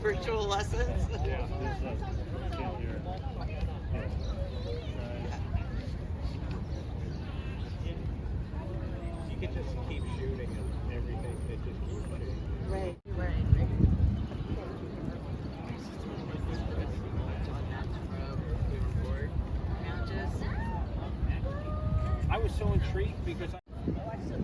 virtual lessons? yeah, there's a kid here. You could just keep shooting and everything. It just keeps shooting. Right, right. I was so intrigued because I. Oh,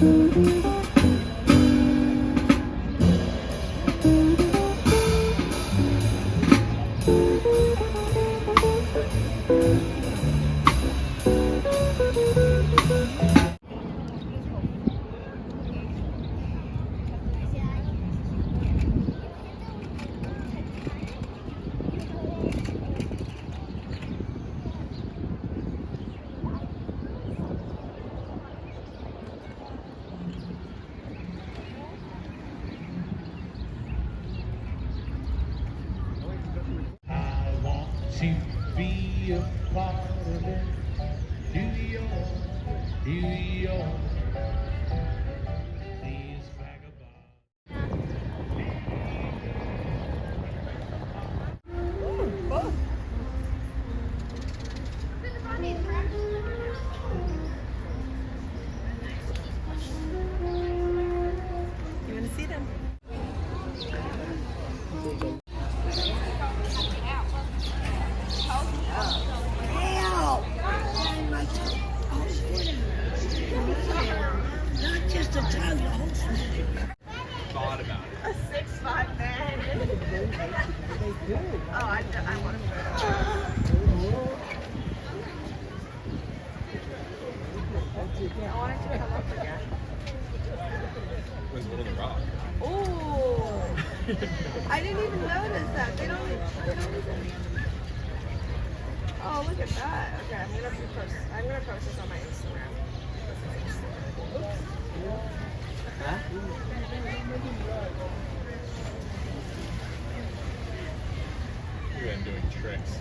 I New York, New York. Oh, I, I want to. I to come up again. Of rock? Oh, I didn't even notice that. They don't. Oh, look at that. Okay, I'm gonna post. I'm gonna post this on my Instagram. Look at him doing tricks.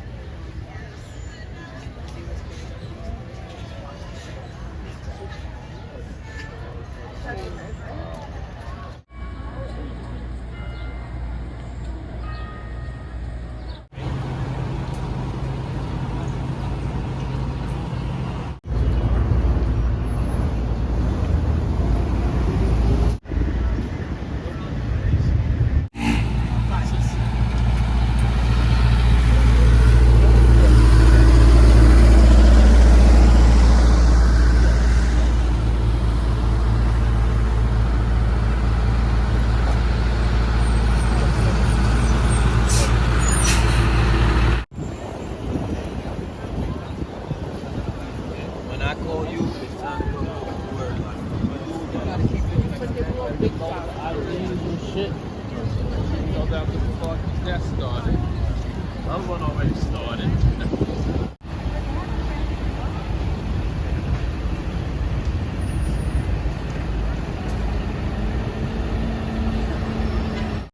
When I call you, it's time to go to work. Shit. Fell down to the fucking death started. That one already started.